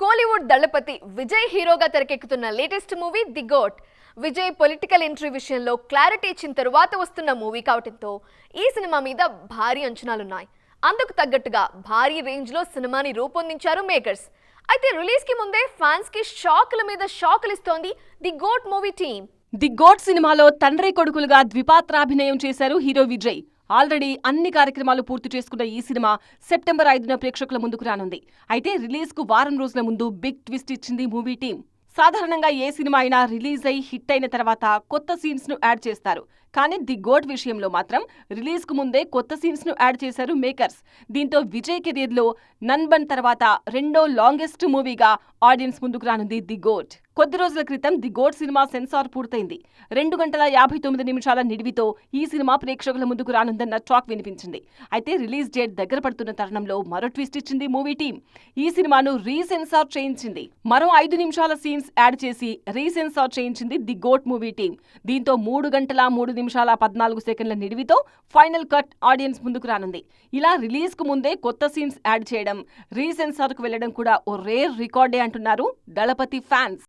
కోలీవుడ్ దళపతి విజయ్ హీరోగా తెరకెక్కుతున్న latest movie the GOAT. Vijay political entry విషయంలో క్లారిటీ ఇచ్చిన తరువాత వస్తున్న మూవీ కావటంతో ఈ సినిమా మీద భారీ అంచనాలున్నాయి. అందుకు తగ్గట్టుగా భారీ రేంజ్లో సినిమాని రూపొందించారు మేకర్స్. అయితే రిలీజ్కి ముందే ఫ్యాన్స్కి షాకుల మీద షాకులు ఇస్తోంది the GOAT movie team. The GOAT సినిమాలో తండ్రి కొడుకులుగా ద్విపాత్రాభినయం చేశారు హీరో విజయ్. ఆల్రెడీ అన్ని కార్యక్రమాలు పూర్తి చేసుకున్న ఈ సినిమా సెప్టెంబర్ ఐదున ప్రేక్షకుల ముందుకు రానుంది. అయితే రిలీజ్కు వారం రోజుల ముందు బిగ్ ట్విస్ట్ ఇచ్చింది మూవీ టీం. సాధారణంగా ఏ సినిమా అయినా రిలీజ్ అయి హిట్ అయిన తర్వాత కొత్త సీన్స్ను యాడ్ చేస్తారు. కానీ ది గోడ్ విషయంలో మాత్రం రిలీజ్కు ముందే కొత్త సీన్స్ను యాడ్ చేశారు మేకర్స్. దీంతో విజయ్ కెరీర్లో నన్బన్ తర్వాత రెండో లాంగెస్ట్ మూవీగా ఆడియన్స్ ముందుకు రానుంది ది గోడ్. కొద్ది రోజుల క్రితం ది గోడ్ సినిమా సెన్సార్ పూర్తయింది. రెండు గంటల యాభై తొమ్మిది నిమిషాల నిడివితో ఈ సినిమా ప్రేక్షకుల ముందుకు రానుందన్న టాక్ వినిపించింది. అయితే రిలీజ్ డేట్ దగ్గర పడుతున్న తరుణంలో మరో ట్విస్ట్ ఇచ్చింది మూవీ టీం ఈ సినిమాను రీసెన్సార్ చేయించింది. మరో ఐదు నిమిషాల సీన్స్ యాడ్ చేసి రీసెన్సార్ చేయించింది ది గోట్ మూవీ టీం దీంతో మూడు గంటల మూడు నిమిషాల పద్నాలుగు సెకండ్ల నిడివితో ఫైనల్ కట్ ఆడియన్స్ ముందుకు రానుంది. ఇలా రిలీజ్కు ముందే కొత్త సీన్స్ యాడ్ చేయడం రీసెన్సార్కు వెళ్ళడం కూడా ఓ రేర్ రికార్డే అంటున్నారు దళపతి ఫ్యాన్స్.